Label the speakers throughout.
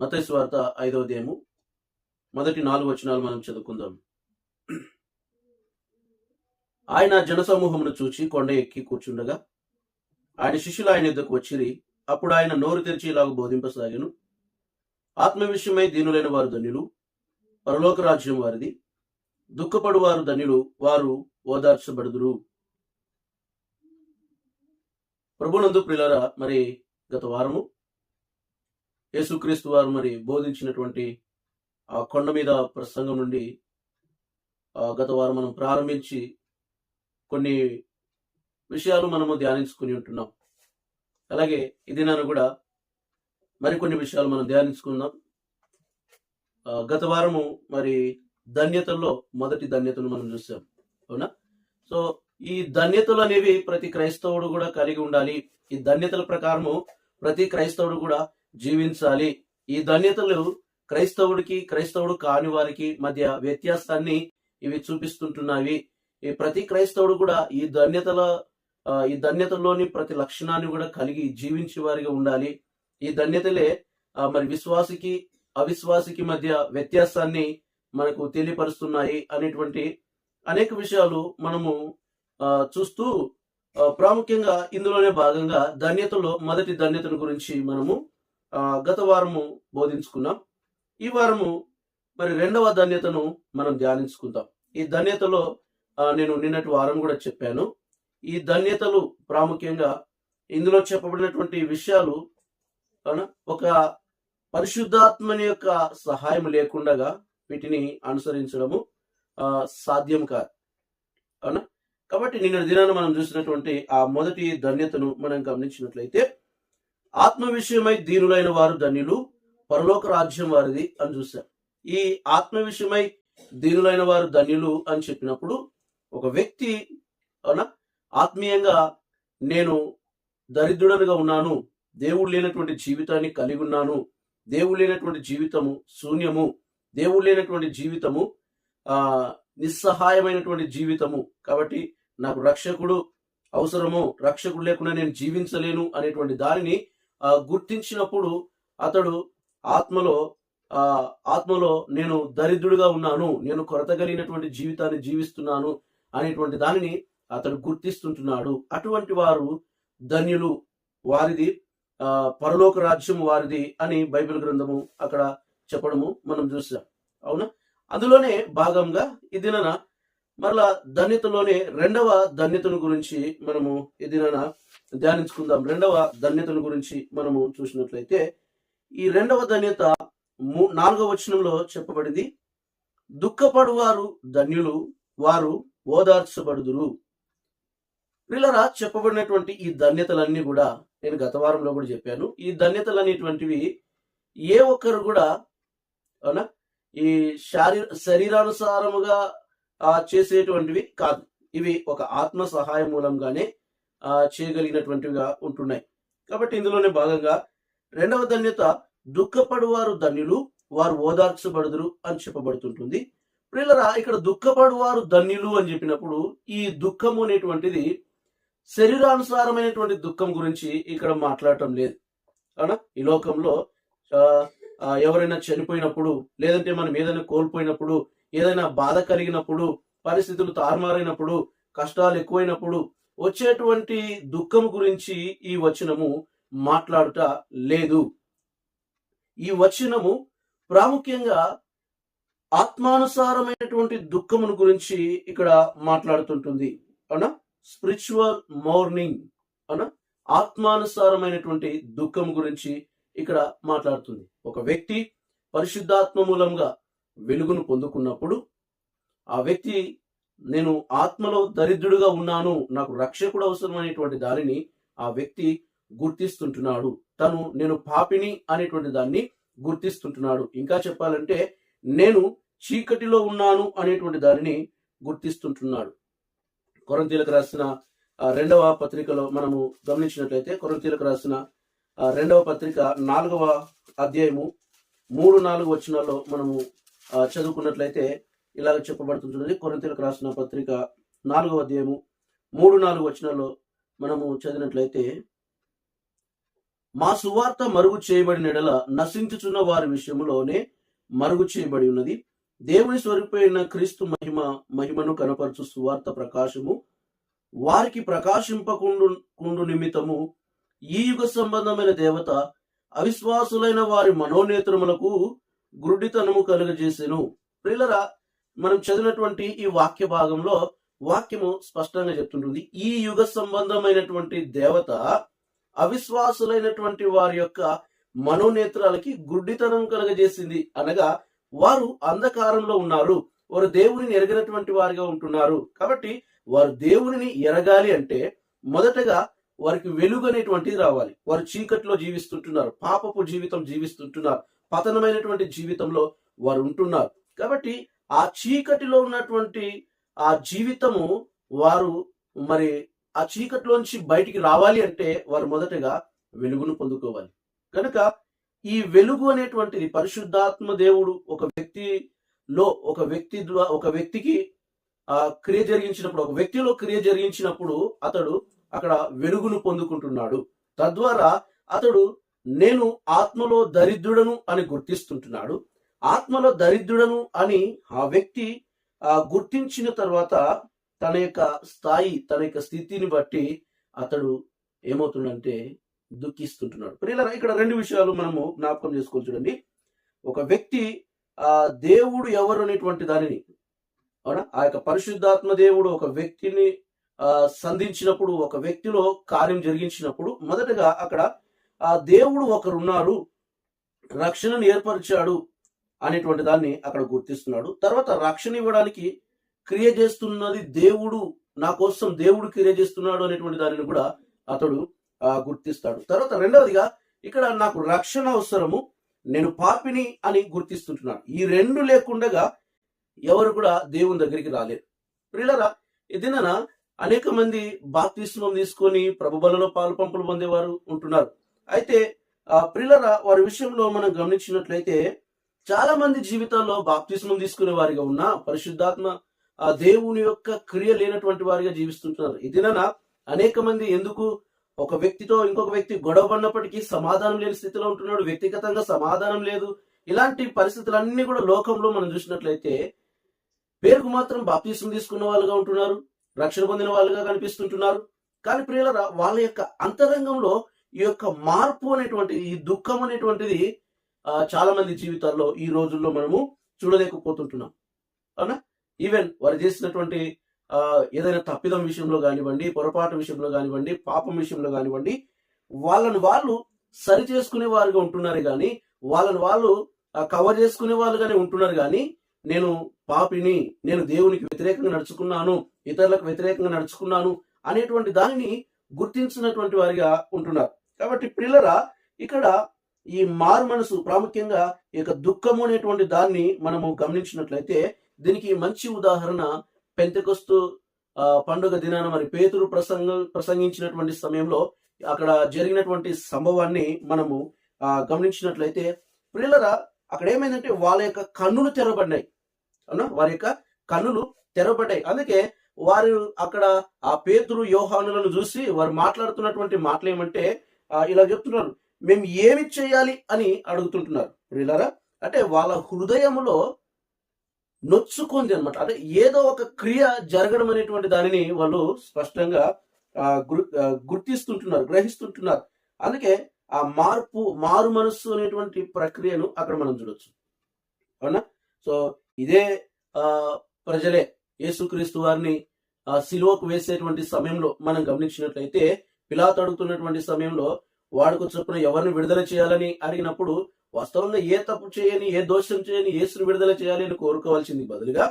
Speaker 1: మతస్వార్త ఐదవ దేము మొదటి నాలుగు వచనాలు మనం చదువుకుందాం. ఆయన జనసమూహమును చూచి కొండ ఎక్కి కూర్చుండగా ఆయన శిష్యులు ఆయన యుద్ధకు వచ్చిరి. అప్పుడు ఆయన నోరు తెరిచి ఇలాగ బోధింపసాగాను. ఆత్మ విషయమై దీనులైన వారు ధన్యులు. పరలోక రాజ్యం వారిది. దుఃఖపడు వారు ధన్యులు. వారు ఓదార్చబడుదురు. ప్రభునందు ప్రిలరా మరి గత వారము యేసుక్రీస్తు వారు మరి బోధించినటువంటి ఆ కొండ మీద ప్రసంగం నుండి గత వారం మనం ప్రారంభించి కొన్ని విషయాలు మనము ధ్యానించుకుని ఉంటున్నాం. అలాగే ఇది నన్ను కూడా మరికొన్ని విషయాలు మనం ధ్యానించుకుందాం. గత వారము మరి ధన్యతల్లో మొదటి ధన్యతను మనం చూసాం. అవునా? సో ఈ ధన్యతలు అనేవి ప్రతి క్రైస్తవుడు కూడా కలిగి ఉండాలి. ఈ ధన్యతల ప్రకారము ప్రతి క్రైస్తవుడు కూడా జీవించాలి. ఈ ధన్యతలు క్రైస్తవుడికి క్రైస్తవుడు కాని వారికి మధ్య వ్యత్యాసాన్ని ఇవి చూపిస్తుంటున్నవి ఈ ప్రతి క్రైస్తవుడు కూడా ఈ ధన్యతల ఈ ధన్యతలోని ప్రతి లక్షణాన్ని కూడా కలిగి జీవించే వారిగా ఉండాలి. ఈ ధన్యతలే మరి విశ్వాసికి అవిశ్వాసికి మధ్య వ్యత్యాసాన్ని మనకు తెలియపరుస్తున్నాయి అనేటువంటి అనేక విషయాలు మనము చూస్తూ ప్రాముఖ్యంగా ఇందులోనే భాగంగా ధన్యతలో మొదటి ధన్యతను గురించి మనము గత వారము బోధించుకున్నాం. ఈ వారము మరి రెండవ ధన్యతను మనం ధ్యానించుకుందాం. ఈ ధన్యతలో నేను నిన్నటి వారం కూడా చెప్పాను. ఈ ధన్యతలు ప్రాముఖ్యంగా ఇందులో చెప్పబడినటువంటి విషయాలు ఒక పరిశుద్ధాత్మని యొక్క సహాయం లేకుండా వీటిని అనుసరించడము సాధ్యం కాదు. అవునా? కాబట్టి నిన్న దినాన్ని మనం చూసినటువంటి ఆ మొదటి ధన్యతను మనం గమనించినట్లయితే ఆత్మ విషయమై దీనులైన వారు ధన్యులు పరలోక రాజ్యం వారిది అని చూశాం. ఈ ఆత్మ విషయమై దీనులైన వారు ధన్యులు అని చెప్పినప్పుడు ఒక వ్యక్తి అవునా? ఆత్మీయంగా నేను దరిద్రుడనుగా ఉన్నాను దేవుడు లేనటువంటి జీవితాన్ని కలిగి ఉన్నాను దేవుడు లేనటువంటి జీవితము శూన్యము దేవుడు లేనటువంటి జీవితము ఆ నిస్సహాయమైనటువంటి జీవితము కాబట్టి నాకు రక్షకుడు అవసరము రక్షకుడు లేకుండా నేను జీవించలేను అనేటువంటి దానిని గుర్తించినప్పుడు అతడు ఆత్మలో ఆ ఆత్మలో నేను దరిద్రుడిగా ఉన్నాను నేను కొరత కలిగినటువంటి జీవితాన్ని జీవిస్తున్నాను అనేటువంటి దానిని అతడు గుర్తిస్తుంటున్నాడు. అటువంటి వారు ధన్యులు వారిది ఆ పరలోక రాజ్యం వారిది అని బైబిల్ గ్రంథము అక్కడ చెప్పడము మనం చూసాం. అవునా? అందులోనే భాగంగా ఈ దినన మరలా ధన్యతలోనే రెండవ ధన్యతను గురించి మనము ఈ ధ్యానించుకుందాం. రెండవ ధన్యతను గురించి మనము చూసినట్లయితే ఈ రెండవ ధన్యత మూ- నాలుగవ వచనంలో చెప్పబడింది దుఃఖపడువారు ధన్యులు వారు ఓదార్చబడుదురు. పిల్లరా చెప్పబడినటువంటి ఈ ధన్యతలన్నీ కూడా నేను గత వారంలో కూడా చెప్పాను. ఈ ధన్యతలు అనేటువంటివి ఏ ఒక్కరు కూడా అవునా? ఈ శారీ శరీరానుసారముగా చేసేటువంటివి కాదు. ఇవి ఒక ఆత్మ సహాయ మూలంగానే ఆ, చేయగలిగినటువంటివిగా ఉంటున్నాయి. కాబట్టి ఇందులోనే భాగంగా రెండవ ధన్యత దుఃఖపడువారు ధన్యులు వారు ఓదార్చబడుదురు అని చెప్పబడుతుంటుంది. ప్రిల్లరా ఇక్కడ దుఃఖపడువారు ధన్యులు అని చెప్పినప్పుడు ఈ దుఃఖము అనేటువంటిది శరీరానుసారమైనటువంటి దుఃఖం గురించి ఇక్కడ మాట్లాడటం లేదు. అవునా? ఈ లోకంలో ఎవరైనా చనిపోయినప్పుడు లేదంటే మనం ఏదైనా కోల్పోయినప్పుడు ఏదైనా బాధ కలిగినప్పుడు పరిస్థితులు తారుమారైనప్పుడు కష్టాలు ఎక్కువైనప్పుడు వచ్చేటువంటి దుఃఖం గురించి ఈ వచనము మాట్లాడుట లేదు. ఈ వచనము ప్రాముఖ్యంగా ఆత్మానుసారమైనటువంటి దుఃఖమును గురించి ఇక్కడ మాట్లాడుతుంటుంది. అవునా? Spiritual morning. అవునా? ఆత్మానుసారమైనటువంటి దుఃఖం గురించి ఇక్కడ మాట్లాడుతుంది. ఒక వ్యక్తి పరిశుద్ధాత్మ మూలంగా వెలుగును పొందుకున్నప్పుడు ఆ వ్యక్తి నేను ఆత్మలో దరిద్రుడుగా ఉన్నాను నాకు రక్షకుడు అవసరమైనటువంటి దానిని ఆ వ్యక్తి గుర్తిస్తుంటున్నాడు. తను నేను పాపిని అనేటువంటి దాన్ని గుర్తిస్తుంటున్నాడు. ఇంకా చెప్పాలంటే నేను చీకటిలో ఉన్నాను అనేటువంటి దానిని గుర్తిస్తుంటున్నాడు. కొరంతీలకు రాసిన రెండవ పత్రికలో మనము గమనించినట్లయితే కొరంతీలకు రాసిన రెండవ పత్రిక నాలుగవ అధ్యాయము మూడు నాలుగు వచనాల్లో మనము చదువుకున్నట్లయితే ఇలాగ చెప్పబడుతుంటుంది. కొరంతీలకు రాసిన పత్రిక నాలుగవ అధ్యాయము మూడు నాలుగు వచనాల్లో మనము చదివినట్లయితే మా సువార్త మరుగు చేయబడిన ఎడల నశించుచున్న వారి విషయంలోనే మరుగు చేయబడి ఉన్నది. దేవుని స్వరూపైన క్రీస్తు మహిమ మహిమను కనపరచు సువార్త ప్రకాశము. వారికి ప్రకాశింపకుండు కుండు నిమిత్తము. ఈ యుగ సంబంధమైన దేవత అవిశ్వాసులైన వారి మనోనేత్రములకు గురుడితనము కలుగజేసెను ప్రిల్లరా మనం చదివినటువంటి ఈ వాక్య భాగంలో వాక్యము స్పష్టంగా చెప్తుంటుంది. ఈ యుగ సంబంధమైనటువంటి దేవత అవిశ్వాసులైనటువంటి వారి యొక్క మనోనేత్రాలకి గుడ్డితనం కలగజేసింది అనగా వారు అంధకారంలో ఉన్నారు. వారు దేవునిని ఎరగినటువంటి వారిగా ఉంటున్నారు. కాబట్టి వారు దేవునిని ఎరగాలి అంటే మొదటగా వారికి వెలుగు అనేటువంటిది రావాలి. వారు చీకట్లో జీవిస్తుంటున్నారు. పాపపు జీవితం జీవిస్తుంటున్నారు. పతనమైనటువంటి జీవితంలో వారు ఉంటున్నారు. కాబట్టి ఆ చీకటిలో ఉన్నటువంటి ఆ జీవితము వారు మరి ఆ చీకటిలోంచి బయటికి రావాలి అంటే వారు మొదటగా వెలుగును పొందుకోవాలి. కనుక ఈ వెలుగు అనేటువంటిది పరిశుద్ధాత్మ దేవుడు ఒక వ్యక్తిలో ఒక వ్యక్తి ఒక వ్యక్తికి ఆ క్రియ జరిగించినప్పుడు ఒక వ్యక్తిలో క్రియ జరిగించినప్పుడు అతడు అక్కడ వెలుగును పొందుకుంటున్నాడు. తద్వారా అతడు నేను ఆత్మలో దరిద్రుడను అని గుర్తిస్తుంటున్నాడు. ఆత్మలో దరిద్రుడను అని ఆ వ్యక్తి ఆ గుర్తించిన తర్వాత తన యొక్క స్థాయి తన యొక్క స్థితిని బట్టి అతడు ఏమవుతుందంటే దుఃఖిస్తుంటున్నాడు. ప్రియులరా ఇక్కడ రెండు విషయాలు మనము జ్ఞాపకం చేసుకోవచ్చు చూడండి. ఒక వ్యక్తి ఆ దేవుడు ఎవరు అనేటువంటి దానిని అవునా? ఆ యొక్క పరిశుద్ధాత్మ దేవుడు ఒక వ్యక్తిని ఆ సంధించినప్పుడు ఒక వ్యక్తిలో కార్యం జరిగించినప్పుడు మొదటగా అక్కడ ఆ దేవుడు ఒకరున్నారు రక్షణను ఏర్పరిచాడు అనేటువంటి దాన్ని అక్కడ గుర్తిస్తున్నాడు. తర్వాత రక్షణ ఇవ్వడానికి క్రియ చేస్తున్నది దేవుడు నా కోసం దేవుడు క్రియ చేస్తున్నాడు అనేటువంటి దానిని కూడా అతడు ఆ, గుర్తిస్తాడు. తర్వాత రెండవదిగా ఇక్కడ నాకు రక్షణ అవసరము నేను పాపిని అని గుర్తిస్తుంటున్నాను. ఈ రెండు లేకుండగా ఎవరు కూడా దేవుని దగ్గరికి రాలేరు. ప్రియులరా ఇదిన అనేక మంది బాప్తిస్మం తీసుకొని ప్రభుబలలో పాలు పంపులు పొందేవారు ఉంటున్నారు. అయితే ఆ ప్రిలర వారి విషయంలో మనం గమనించినట్లయితే చాలా మంది జీవితాల్లో బాప్తిస్మం తీసుకునే వారిగా ఉన్న పరిశుద్ధాత్మ ఆ దేవుని యొక్క క్రియ లేనటువంటి వారిగా జీవిస్తుంటున్నారు. ఇదిన అనేక మంది ఎందుకు ఒక వ్యక్తితో ఇంకొక వ్యక్తి గొడవ పడినప్పటికీ సమాధానం లేని స్థితిలో ఉంటున్నాడు వ్యక్తిగతంగా సమాధానం లేదు. ఇలాంటి పరిస్థితులన్నీ కూడా లోకంలో మనం చూసినట్లయితే పేరుకు మాత్రం బాప్తీసం తీసుకున్న వాళ్ళుగా ఉంటున్నారు రక్షణ పొందిన వాళ్ళుగా కనిపిస్తుంటున్నారు. కానీ ప్రియులరా వాళ్ళ యొక్క అంతరంగంలో ఈ యొక్క మార్పు అనేటువంటిది ఈ దుఃఖం అనేటువంటిది చాలా మంది జీవితాల్లో ఈ రోజుల్లో మనము చూడలేకపోతుంటున్నాం. అవునా? ఈవెన్ వారు చేసినటువంటి ఏదైనా తప్పిదం విషయంలో కానివ్వండి పొరపాటు విషయంలో కానివ్వండి పాపం విషయంలో కానివ్వండి వాళ్ళని వాళ్ళు సరి చేసుకునే వారుగా ఉంటున్నారు కానీ వాళ్ళని వాళ్ళు కవర్ చేసుకునే వాళ్ళుగానే ఉంటున్నారు కానీ నేను పాపిని నేను దేవునికి వ్యతిరేకంగా నడుచుకున్నాను ఇతరులకు వ్యతిరేకంగా నడుచుకున్నాను అనేటువంటి దానిని గుర్తించినటువంటి వారిగా ఉంటున్నారు. కాబట్టి పిల్లరా ఇక్కడ ఈ మారు మనసు ప్రాముఖ్యంగా ఈ యొక్క దుఃఖము అనేటువంటి దాన్ని మనము గమనించినట్లయితే దీనికి మంచి ఉదాహరణ పెంతకొస్తు పండుగ దినాన మరి పేతురు ప్రసంగ ప్రసంగించినటువంటి సమయంలో అక్కడ జరిగినటువంటి సంభవాన్ని మనము గమనించినట్లయితే పిల్లరా అక్కడ ఏమైందంటే వాళ్ళ యొక్క కన్నులు తెరవబడినాయి. అవునా? వారి యొక్క కన్నులు తెరవబడ్డాయి. అందుకే వారు అక్కడ ఆ పేతురు యోహానులను చూసి వారు మాట్లాడుతున్నటువంటి మాటలు ఏమంటే ఇలా చెప్తున్నారు. మేము ఏమి చేయాలి? అని అడుగుతుంటున్నారు. ప్రియులారా అంటే వాళ్ళ హృదయములో నొచ్చుకుంది అనమాట అంటే ఏదో ఒక క్రియ జరగడం అనేటువంటి దానిని వాళ్ళు స్పష్టంగా గుర్తిస్తుంటున్నారు గ్రహిస్తుంటున్నారు. అందుకే ఆ మార్పు మారు మనస్సు అనేటువంటి ప్రక్రియను అక్కడ మనం చూడొచ్చు. అవునా? సో ఇదే ప్రజలే. యేసుక్రీస్తు వారిని ఆ సిలువకు వేసేటువంటి సమయంలో మనం గమనించినట్లయితే పిలాతు అడుగుతున్నటువంటి సమయంలో వాడుకు చొప్పున ఎవరిని విడుదల చేయాలని అడిగినప్పుడు వాస్తవంగా ఏ తప్పు చేయని ఏ దోషం చేయని ఏసుని విడుదల చేయాలి అని కోరుకోవాల్సింది బదులుగా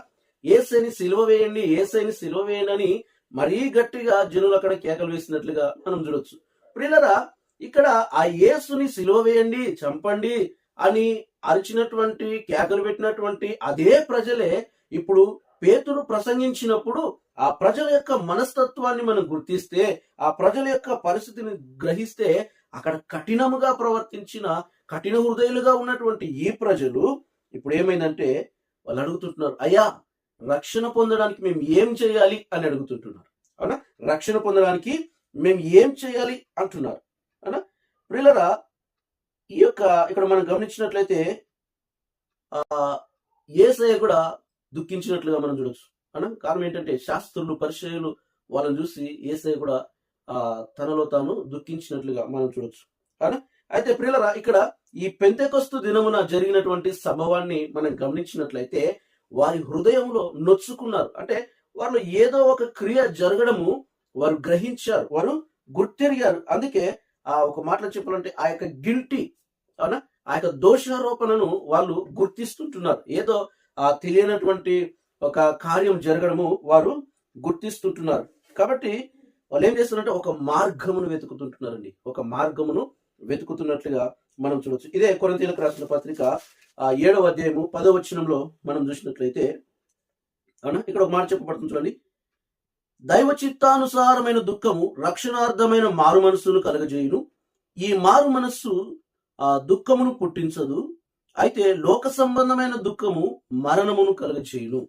Speaker 1: ఏసైని సిలువ వేయండి ఏసైని సిలువ వేయండి అని మరీ గట్టిగా జనులు అక్కడ కేకలు వేసినట్లుగా మనం చూడొచ్చు. ప్రియులరా ఇక్కడ ఆ యేసుని సిలువ వేయండి చంపండి అని అరిచినటువంటి కేకలు పెట్టినటువంటి అదే ప్రజలే ఇప్పుడు పేతురు ప్రసంగించినప్పుడు ఆ ప్రజల యొక్క మనస్తత్వాన్ని మనం గుర్తిస్తే ఆ ప్రజల యొక్క పరిస్థితిని గ్రహిస్తే అక్కడ కఠినముగా ప్రవర్తించిన కఠిన హృదయులుగా ఉన్నటువంటి ఈ ప్రజలు ఇప్పుడు ఏమైందంటే వాళ్ళు అడుగుతుంటున్నారు అయ్యా రక్షణ పొందడానికి మేము ఏం చేయాలి? అని అడుగుతుంటున్నారు. అవునా? రక్షణ పొందడానికి మేము ఏం చేయాలి? అంటున్నారు. అవునా? ప్రిల్లరా ఈ యొక్క ఇక్కడ మనం గమనించినట్లయితే ఆ ఏసయ్య కూడా దుఃఖించినట్లుగా మనం చూడొచ్చు. అనా? కారణం ఏంటంటే శాస్త్రులు పరిచయలు వాళ్ళని చూసి ఏసై కూడా ఆ తనలో తాను దుఃఖించినట్లుగా మనం చూడొచ్చు. అనా? అయితే ప్రియులరా ఇక్కడ ఈ పెంతెకొస్తు దినమున జరిగినటువంటి సంభవాన్ని మనం గమనించినట్లయితే వారి హృదయంలో నొచ్చుకున్నారు. అంటే వాళ్ళు ఏదో ఒక క్రియ జరగడము వారు గ్రహించారు. వారు గుర్తెరిగారు. అందుకే ఆ ఒక మాటలో చెప్పాలంటే ఆ యొక్క గిల్టీ అవునా ఆ యొక్క దోషారోపణను వాళ్ళు గుర్తిస్తుంటున్నారు. ఏదో ఆ తెలియనటువంటి ఒక కార్యం జరగడము వారు గుర్తిస్తుంటున్నారు. కాబట్టి వాళ్ళు ఏం చేస్తున్నారంటే ఒక మార్గమును వెతుకుతుంటున్నారండి. ఒక మార్గమును వెతుకుతున్నట్లుగా మనం చూడవచ్చు ఇదే కొరంతీలకు రాసిన పత్రిక ఆ ఏడవ అధ్యాయము పదవ వచనంలో మనం చూసినట్లయితే అవునా? ఇక్కడ ఒక మాట చెప్పబడుతుంది చూడండి. దైవ చిత్తానుసారమైన దుఃఖము రక్షణార్థమైన మారు మనస్సును కలగజేయును. ఈ మారు మనస్సు ఆ దుఃఖమును పుట్టించదు. అయితే లోక సంబంధమైన దుఃఖము మరణమును కలగజేయును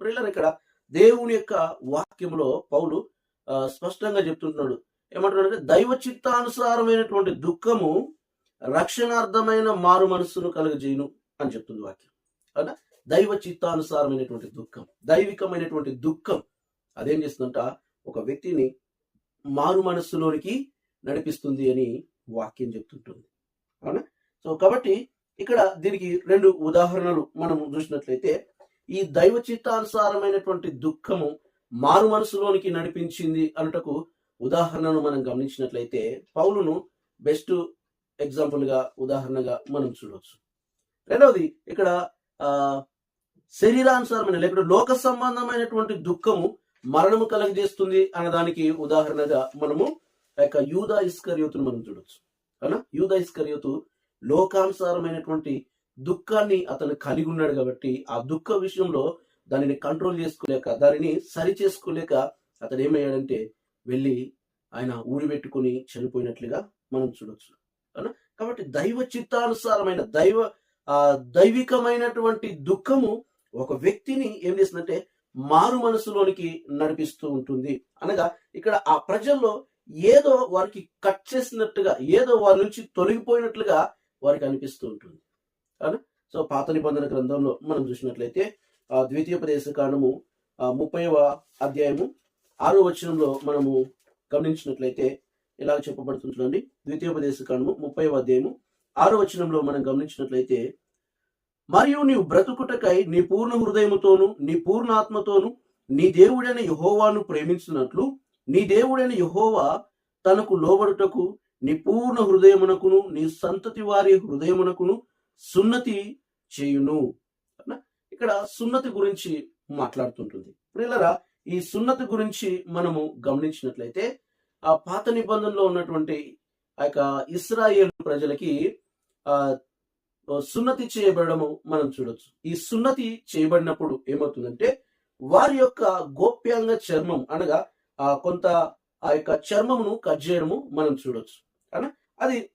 Speaker 1: ప్రిల్లర్ ఇక్కడ దేవుని యొక్క వాక్యంలో పౌలు స్పష్టంగా చెప్తుంటున్నాడు. ఏమంటున్నాడంటే దైవ చిత్తానుసారమైనటువంటి దుఃఖము రక్షణార్థమైన మారు మనస్సును కలగజేయును అని చెప్తుంది వాక్యం. అవునా? దైవ చిత్తానుసారమైనటువంటి దుఃఖం దైవికమైనటువంటి దుఃఖం. అదేం చేస్తుందంట? ఒక వ్యక్తిని మారు మనస్సులోనికి నడిపిస్తుంది అని వాక్యం చెప్తుంటుంది. అవునా? సో కాబట్టి ఇక్కడ దీనికి రెండు ఉదాహరణలు మనం చూసినట్లయితే ఈ దైవ చిత్తానుసారమైనటువంటి దుఃఖము మారు మనసులోనికి నడిపించింది అనటకు ఉదాహరణను మనం గమనించినట్లయితే పౌలును బెస్ట్ ఎగ్జాంపుల్గా ఉదాహరణగా మనం చూడవచ్చు రెండవది ఇక్కడ ఆ శరీరానుసారమైన లేకపోతే లోక సంబంధమైనటువంటి దుఃఖము మరణము కలగజేస్తుంది అన్న దానికి ఉదాహరణగా మనము ఆ యొక్క యూదా ఇస్కర్యోతును మనం చూడొచ్చు. అవునా? యూదా ఇస్కర్యోతు లోకానుసారమైనటువంటి దుఃఖాన్ని అతను కలిగి ఉన్నాడు కాబట్టి ఆ దుఃఖ విషయంలో దానిని కంట్రోల్ చేసుకోలేక దానిని సరి చేసుకోలేక అతను ఏమయ్యాడంటే వెళ్ళి ఆయన ఊరి పెట్టుకుని చనిపోయినట్లుగా మనం చూడొచ్చు. అవునా? కాబట్టి దైవ చిత్తానుసారమైన దైవ ఆ దైవికమైనటువంటి దుఃఖము ఒక వ్యక్తిని ఏం చేస్తుందంటే మారు మనసులోనికి నడిపిస్తూ ఉంటుంది. అనగా ఇక్కడ ఆ ప్రజల్లో ఏదో వారికి కట్ చేసినట్టుగా ఏదో వారి నుంచి తొలగిపోయినట్లుగా వారికి అనిపిస్తూ ఉంటుంది. అవునా? సో పాత నిబంధన గ్రంథంలో మనం చూసినట్లయితే ఆ ద్వితీయోపదేశ కాండము ముప్పైవ అధ్యాయము ఆరో వచనంలో మనము గమనించినట్లయితే ఇలా చెప్పబడుతుంది చూడండి. ద్వితీయోపదేశ కాండము ముప్పైవ అధ్యాయము ఆరో వచనంలో మనం గమనించినట్లయితే మరియు నీవు బ్రతుకుటకై నీ పూర్ణ హృదయముతోను నీ పూర్ణ ఆత్మతోను నీ దేవుడైన యహోవాను ప్రేమించినట్లు నీ దేవుడైన యహోవా తనకు లోబడుటకు నీ పూర్ణ హృదయమునకును నీ సంతతి వారి హృదయమునకును సున్నతి చేయును. ఇక్కడ సున్నతి గురించి మాట్లాడుతుంటుంది. ప్రిల్లరా ఈ సున్నతి గురించి మనము గమనించినట్లయితే ఆ పాత నిబంధనలో ఉన్నటువంటి ఆ యొక్క ఇస్రాయేల్ ప్రజలకి ఆ సున్నతి చేయబడము మనం చూడొచ్చు. ఈ సున్నతి చేయబడినప్పుడు ఏమవుతుందంటే వారి యొక్క గోప్యాంగ చర్మం అనగా ఆ కొంత ఆ యొక్క చర్మమును కట్ చేయడము మనం చూడొచ్చు. అనా అది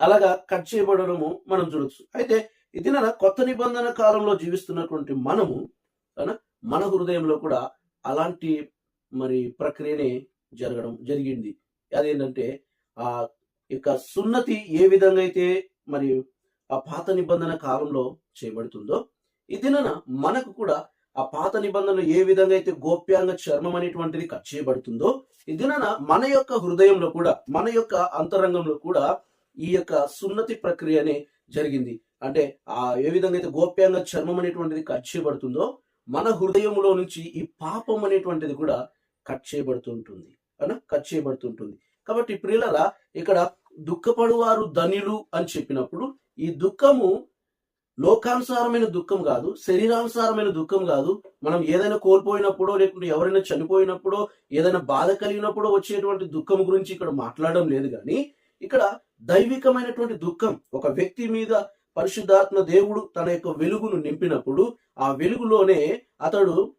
Speaker 1: అలాగా కట్ చేయబడడము మనం చూడొచ్చు. అయితే ఇది కొత్త నిబంధన కాలంలో జీవిస్తున్నటువంటి మనము అనా మన హృదయంలో కూడా అలాంటి మరి ప్రక్రియనే జరగడం జరిగింది. అదేంటంటే ఆ యొక్క సున్నతి ఏ విధంగా అయితే మరి ఆ పాత నిబంధన కాలంలో చేయబడుతుందో ఇది మనకు కూడా ఆ పాత నిబంధనలు ఏ విధంగా అయితే గోప్యాంగ చర్మం అనేటువంటిది కట్ చేయబడుతుందో ఇదిన మన యొక్క హృదయంలో కూడా మన యొక్క అంతరంగంలో కూడా ఈ యొక్క సున్నతి ప్రక్రియనే జరిగింది. అంటే ఆ ఏ విధంగా అయితే గోప్యాంగ చర్మం అనేటువంటిది కట్ చేయబడుతుందో మన హృదయంలో నుంచి ఈ పాపం అనేటువంటిది కూడా కట్ చేయబడుతుంటుంది. అనా? కట్ చేయబడుతుంటుంది. కాబట్టి ప్రియులరా ఇక్కడ దుఃఖపడువారు ధనిలు అని చెప్పినప్పుడు ఈ దుఃఖము లోకానుసారమైన దుఃఖం కాదు శరీరానుసారమైన దుఃఖం కాదు. మనం ఏదైనా కోల్పోయినప్పుడో లేకుంటే ఎవరైనా చనిపోయినప్పుడో ఏదైనా బాధ కలిగినప్పుడో వచ్చేటువంటి దుఃఖం గురించి ఇక్కడ మాట్లాడడం లేదు కానీ ఇక్కడ దైవికమైనటువంటి దుఃఖం ఒక వ్యక్తి మీద పరిశుద్ధాత్మ దేవుడు తన యొక్క వెలుగును నింపినప్పుడు ఆ వెలుగులోనే అతడు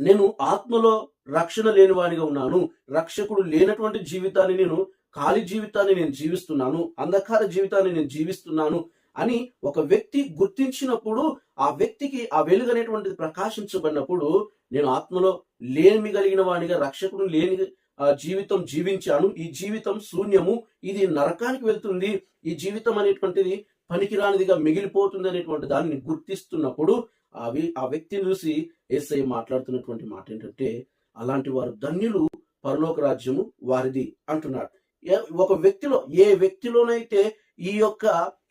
Speaker 1: నేను ఆత్మలో రక్షణ లేని వాడిగా ఉన్నాను. రక్షకుడు లేనటువంటి జీవితాన్ని నేను ఖాళీ జీవితాన్ని నేను జీవిస్తున్నాను. అంధకార జీవితాన్ని నేను జీవిస్తున్నాను. అని ఒక వ్యక్తి గుర్తించినప్పుడు ఆ వ్యక్తికి ఆ వెలుగు అనేటువంటిది ప్రకాశించబడినప్పుడు నేను ఆత్మలో లేమి కలిగిన వాడిగా రక్షకుడు లేని జీవితం జీవించాను. ఈ జీవితం శూన్యము. ఇది నరకానికి వెళ్తుంది. ఈ జీవితం అనేటువంటిది పనికిరానిదిగా మిగిలిపోతుంది అనేటువంటి దానిని గుర్తిస్తున్నప్పుడు అవి ఆ వ్యక్తిని చూసి ఎస్ఐ మాట్లాడుతున్నటువంటి మాట ఏంటంటే అలాంటి వారు ధన్యులు పరలోక రాజ్యము వారిది అంటున్నాడు. ఒక వ్యక్తిలో ఏ వ్యక్తిలోనైతే ఈ యొక్క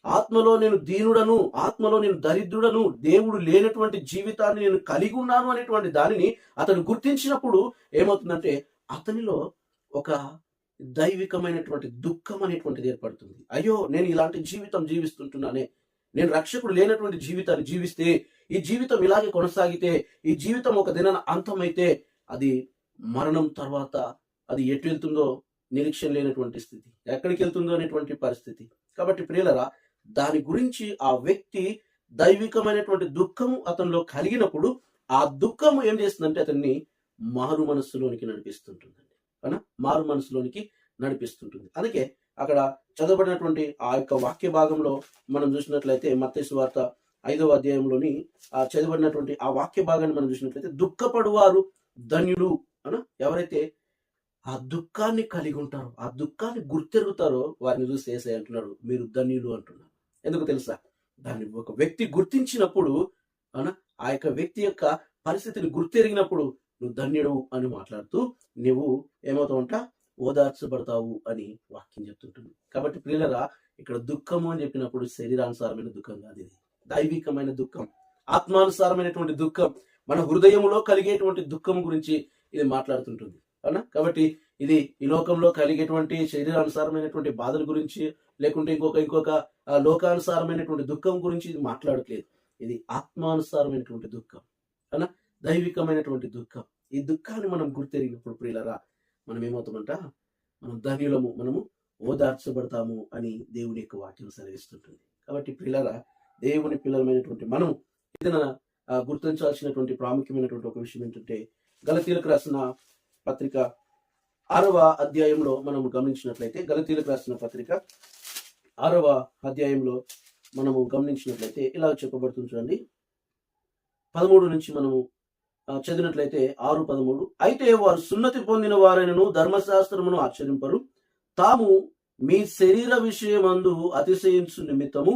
Speaker 1: ఆత్మలో నేను దీనుడను ఆత్మలో నేను దరిద్రుడను దేవుడు లేనటువంటి జీవితాన్ని నేను కలిగి ఉన్నాను అనేటువంటి దానిని అతను గుర్తించినప్పుడు ఏమవుతుందంటే అతనిలో ఒక దైవికమైనటువంటి దుఃఖం అనేటువంటిది ఏర్పడుతుంది. అయ్యో నేను ఇలాంటి జీవితం జీవిస్తుంటున్నానే. నేను రక్షకుడు లేనటువంటి జీవితాన్ని జీవిస్తే ఈ జీవితం ఇలాగే కొనసాగితే ఈ జీవితం ఒక దిన అంతమైతే అది మరణం తర్వాత అది ఎటు వెళ్తుందో నిరీక్షణ లేనటువంటి స్థితి. ఎక్కడికి వెళ్తుందో అనేటువంటి పరిస్థితి. కాబట్టి ప్రియులరా దాని గురించి ఆ వ్యక్తి దైవికమైనటువంటి దుఃఖం అతనిలో కలిగినప్పుడు ఆ దుఃఖం ఏం చేస్తుందంటే అతన్ని మారు మనస్సులోనికి నడిపిస్తుంటుందండి. అవునా? మారు మనస్సులోనికి నడిపిస్తుంటుంది. అందుకే అక్కడ చదవబడినటువంటి ఆ యొక్క వాక్య భాగంలో మనం చూసినట్లయితే మత్స్సు వార్త ఐదవ అధ్యాయంలోని ఆ చదవబడినటువంటి ఆ వాక్య భాగాన్ని మనం చూసినట్లయితే దుఃఖపడువారు ధన్యులు. అన ఎవరైతే ఆ దుఃఖాన్ని కలిగి ఉంటారో ఆ దుఃఖాన్ని గుర్తెరుగుతారో వారిని చూసి ఏసై అంటున్నాడు మీరు ధన్యులు అంటున్నారు ఎందుకు తెలుసా? దాన్ని ఒక వ్యక్తి గుర్తించినప్పుడు ఆ యొక్క వ్యక్తి యొక్క పరిస్థితిని గుర్తెరిగినప్పుడు నువ్వు ధన్యుడు అని మాట్లాడుతూ నువ్వు ఏమవుతావంట ఓదార్చబడతావు అని వాక్యం చెప్తుంటుంది. కాబట్టి ప్రియులరా ఇక్కడ దుఃఖము అని చెప్పినప్పుడు శరీరానుసారమైన దుఃఖం కాదు ఇది. దైవికమైన దుఃఖం ఆత్మానుసారమైనటువంటి దుఃఖం మన హృదయంలో కలిగేటువంటి దుఃఖం గురించి ఇది మాట్లాడుతుంటుంది. అవునా? కాబట్టి ఇది ఈ లోకంలో కలిగేటువంటి శరీరానుసారమైనటువంటి బాధల గురించి లేకుంటే ఇంకొక ఇంకొక లోకానుసారమైనటువంటి దుఃఖం గురించి ఇది మాట్లాడట్లేదు. ఇది ఆత్మానుసారమైనటువంటి దుఃఖం. అవునా? దైవికమైనటువంటి దుఃఖం. ఈ దుఃఖాన్ని మనం గుర్తెరిగినప్పుడు ప్రియులరా మనం ఏమవుతామంట మనం ధన్యులము మనము ఓదార్చబడతాము అని దేవుని యొక్క వాక్యం సెలవిస్తుంటుంది. కాబట్టి పిల్లరా దేవుని పిల్లలమైనటువంటి మనం ఏదైనా గుర్తించాల్సినటువంటి ప్రాముఖ్యమైనటువంటి ఒక విషయం ఏంటంటే గలతీలకు రాసిన పత్రిక ఆరవ అధ్యాయంలో మనం గమనించినట్లయితే గలతీలకు రాసిన పత్రిక ఆరవ అధ్యాయంలో మనము గమనించినట్లయితే ఇలా చెప్పబడుతుంది చూడండి. పదమూడు నుంచి మనము చదివినట్లయితే ఆరు పదమూడు. అయితే వారు సున్నతి పొందిన వారైనను ధర్మశాస్త్రమును ఆచరింపరు తాము మీ శరీర విషయమందు అతిశయించు నిమిత్తము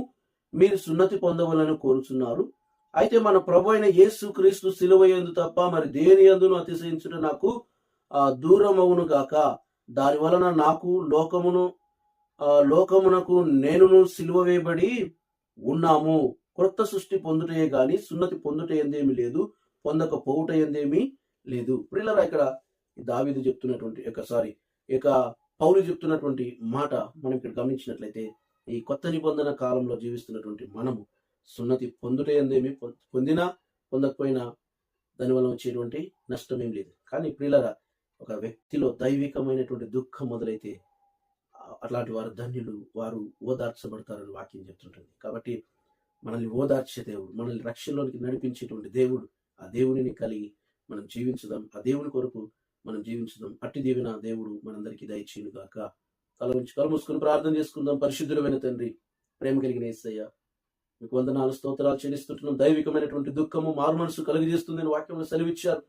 Speaker 1: మీరు సున్నతి పొందవలని కోరుచున్నారు. అయితే మన ప్రభు అయిన యేసు క్రీస్తు సిలువ తప్ప మరి దేని యందును అతిశయించుట నాకు దూరం దూరమవును గాక. దాని వలన నాకు లోకమును లోకమునకు నేనును సిలువ వేయబడి ఉన్నాము. క్రొత్త సృష్టి పొందుటయే గాని సున్నతి పొందుట ఎందేమి లేదు పొందక పోవుట ఎందేమీ లేదు. ప్రిల్లరా ఇక్కడ ఈ దావీదు చెప్తున్నటువంటి యొక్క సారీ ఇక పౌలు చెప్తున్నటువంటి మాట మనం ఇక్కడ గమనించినట్లయితే ఈ కొత్త నిబంధన కాలంలో జీవిస్తున్నటువంటి మనము సున్నతి పొందుట ఎందేమి పొ- పొందినా పొందకపోయినా దానివల్ల వచ్చేటువంటి నష్టం ఏం లేదు. కానీ ప్రియులరా ఒక వ్యక్తిలో దైవికమైనటువంటి దుఃఖం మొదలైతే అట్లాంటి వారు ధన్యులు వారు ఓదార్చబడతారని వాక్యం చెప్తుంటుంది. కాబట్టి మనల్ని ఓదార్చే దేవుడు మనల్ని రక్షణలోనికి నడిపించేటువంటి దేవుడు ఆ దేవునిని కలిగి మనం జీవించుదాం. ఆ దేవుని కొరకు మనం జీవించుదాం. అట్టి దీవెన దేవుడు మనందరికీ దయచేయును గాక. తల ఉంచి కలు మూసుకుని ప్రార్థన చేసుకుందాం. పరిశుద్ధులమైన తండ్రి ప్రేమ కలిగిన ఏసయ్య మీకు వందనాలు స్తోత్రాలు చెల్లిస్తుంటున్నాం. దైవికమైనటువంటి దుఃఖము మారు మనసు కలుగజేస్తుందని వాక్యంలో సెలవిచ్చారు.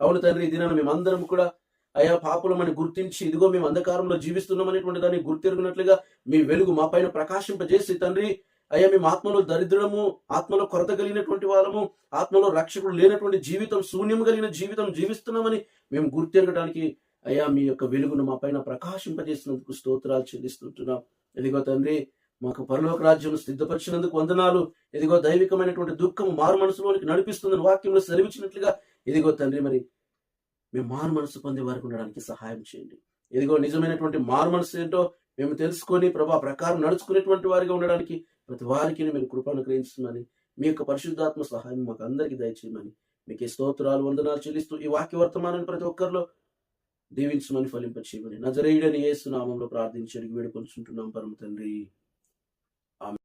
Speaker 1: అవును తండ్రి దినాన్ని మేమందరం కూడా అయా పాపులమని గుర్తించి ఇదిగో మేము అంధకారంలో జీవిస్తున్నాం అనేటువంటి దాన్ని గుర్తెరుగునట్లుగా మీ వెలుగు మా పైన ప్రకాశింపజేసి తండ్రి. అయ్యా మేము ఆత్మలో దరిద్రము ఆత్మలో కొరత కలిగినటువంటి వాళ్ళము ఆత్మలో రక్షకుడు లేనటువంటి జీవితం శూన్యం కలిగిన జీవితం జీవిస్తున్నామని మేము గుర్తెరగడానికి అయ్యా మీ యొక్క వెలుగును మా పైన ప్రకాశింపజేసినందుకు స్తోత్రాలు చెల్లిస్తుంటున్నాం. ఇదిగో తండ్రి మాకు పరలోక రాజ్యం సిద్ధపరిచినందుకు వందనాలు. ఇదిగో దైవికమైనటువంటి దుఃఖం మారు మనసులోనికి నడిపిస్తుందని వాక్యంలో సెలవిచ్చినట్లుగా ఇదిగో తండ్రి మరి మేము మారు మనసు పొందే వారికి ఉండడానికి సహాయం చేయండి. ఇదిగో నిజమైనటువంటి మారు మనసు ఏంటో మేము తెలుసుకొని ప్రభా ప్రకారం నడుచుకునేటువంటి వారిగా ఉండడానికి ప్రతి వారికి మీరు కృపను గ్రహించమని మీ యొక్క పరిశుద్ధాత్మ సహాయం మాకు అందరికీ దయచేయమని మీకు స్తోత్రాలు వందనాలు చెల్లిస్తూ ఈ వాక్య వర్తమానాన్ని ప్రతి ఒక్కరిలో దీవించమని ఫలింపచేయమని నజరేయుడని ఏసునామంలో నామంలో వేడుకొంచుంటున్నాం పరమ తండ్రి.